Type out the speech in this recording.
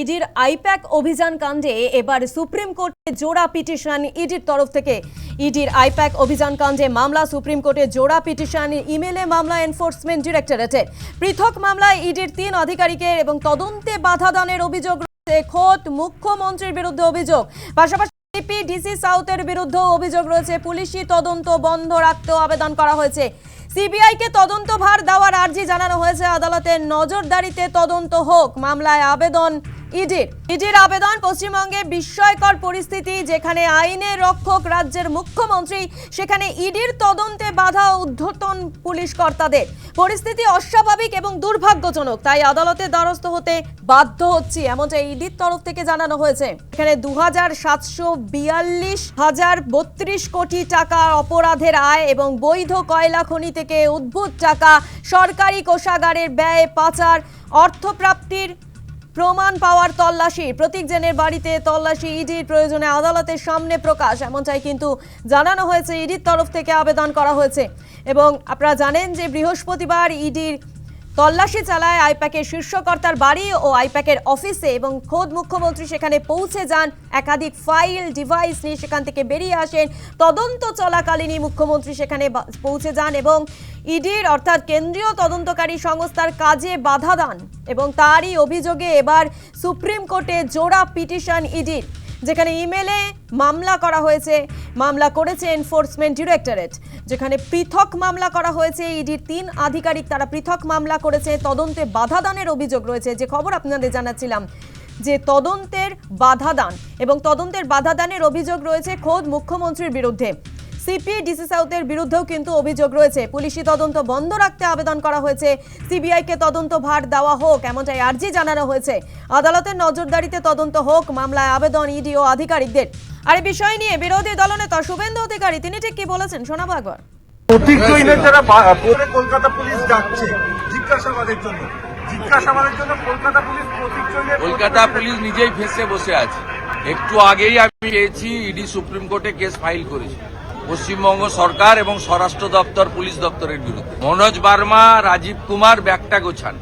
ইডির আইপ্যাক অভিযান কাণ্ডে এবার সুপ্রিম কোর্টে জোড়া পিটিশন ইডির তরফ থেকে। ইডির আইপ্যাক অভিযান কাণ্ডে মামলা, সুপ্রিম কোর্টে জোড়া পিটিশন, ইমেলে মামলা এনফোর্সমেন্ট ডিরেক্টরেটে। পৃথক মামলায় ইডির তিন আধিকারিকের এবং তদন্তে বাধা দানের অভিযোগ রয়েছে। খোদ মুখ্যমন্ত্রীর বিরুদ্ধে অভিযোগ। পাশাপাশি ডিসি সাউথের বিরুদ্ধেও অভিযোগ রয়েছে। পুলিশি তদন্ত বন্ধ রাখতেও আবেদন করা হয়েছে। সিবিআইকে তদন্ত ভার দেওয়ার আর্জি জানানো হয়েছে। আদালতের নজরদারিতে তদন্ত হোক। মামলায় আবেদন ইডির ইডির আবেদন পশ্চিমবঙ্গে বিস্ময়কর পরিস্থিতি, যেখানে আইনের রক্ষক রাজ্যের মুখ্যমন্ত্রী, সেখানে ইডির তদন্তে বাধা উদ্ধতন পুলিশ কর্তাদের। পরিস্থিতি অস্বাভাবিক এবং দুর্ভাগ্যজনক, তাই আদালতে দ্বারস্থ হতে বাধ্য হচ্ছি, এমনটা ইডির তরফ থেকে জানানো হয়েছে। এখানে দু হাজার সাতশো বিয়াল্লিশ হাজার বত্রিশ কোটি টাকা অপরাধের আয় এবং বৈধ কয়লা খনি থেকে উদ্ভুত টাকা, সরকারি কোষাগারের ব্যয় পাচার, অর্থপ্রাপ্তির প্রমাণ পাওয়ার তল্লাশি। প্রতীক জেনের বাড়িতে তল্লাশি, ইডির প্রয়োজনে আদালতের সামনে প্রকাশ এমন চাই কিন্তু জানানো হয়েছে। ইডির তরফ থেকে আবেদন করা হয়েছে। এবং আপনারা জানেন যে বৃহস্পতিবার ইডির তল্লাশি চালায় আইপ্যাকের শীর্ষকর্তার বাড়ি ও আইপ্যাকের অফিসে এবং খোদ মুখ্যমন্ত্রী সেখানে পৌঁছে যান। একাধিক ফাইল, ডিভাইস নিয়ে সেখান থেকে বেরিয়ে আসেন। তদন্ত চলাকালীনই মুখ্যমন্ত্রী সেখানে পৌঁছে যান এবং ইডির অর্থাৎ কেন্দ্রীয় তদন্তকারী সংস্থার কাজে বাধা দান এবং তারই অভিযোগে এবার সুপ্রিম কোর্টে জোড়া পিটিশন ইডির। যেখানে ইমেলে মামলা করা হয়েছে, মামলা করেছে এনফোর্সমেন্ট ডিরেক্টরেট যেখানে পৃথক মামলা করা হয়েছে ইডির তিন আধিকারিক তারা পৃথক মামলা করেছে, তদন্তে বাধাদানের অভিযোগ রয়েছে, যে খবর আপনাদের জানাচ্ছিলাম, যে তদন্তের বাধা দান এবং তদন্তের বাধা দানের অভিযোগ রয়েছে খোদ মুখ্যমন্ত্রীর বিরুদ্ধে। সিপি ডিসি সাউথের বিরুদ্ধেও কিন্তু অভিযোগ রয়েছে। পুলিশি তদন্ত বন্ধ রাখতে আবেদন করা হয়েছে। সিবিআইকে তদন্ত ভার দেওয়া হোক এমনটাই আর্জি জানানো হয়েছে। আদালতের নজরদারিতে তদন্ত হোক মামলায় আবেদন ইডি ও আধিকারিকদের। আর এই বিষয় নিয়ে বিরোধী দলনেতা শুভেন্দু অধিকারী তিনি ঠিক কি বলেছেন? শোনাবো একবার। প্রতীক যারা কলকাতা পুলিশ যাচ্ছে জিজ্ঞাসাবাদের জন্য। জিজ্ঞাসাবাদের জন্য কলকাতা পুলিশ কলকাতা পুলিশ নিজেই ফেসে বসে আছে। একটু আগেই আমি পেয়েছি ইডি সুপ্রিম কোর্টে কেস ফাইল করেছে। পশ্চিমবঙ্গ সরকার এবং স্বরাষ্ট্র দপ্তর পুলিশ দপ্তরের বিরুদ্ধে। মনোজ বার্মা রাজীব কুমার ব্যাগটা গোছান।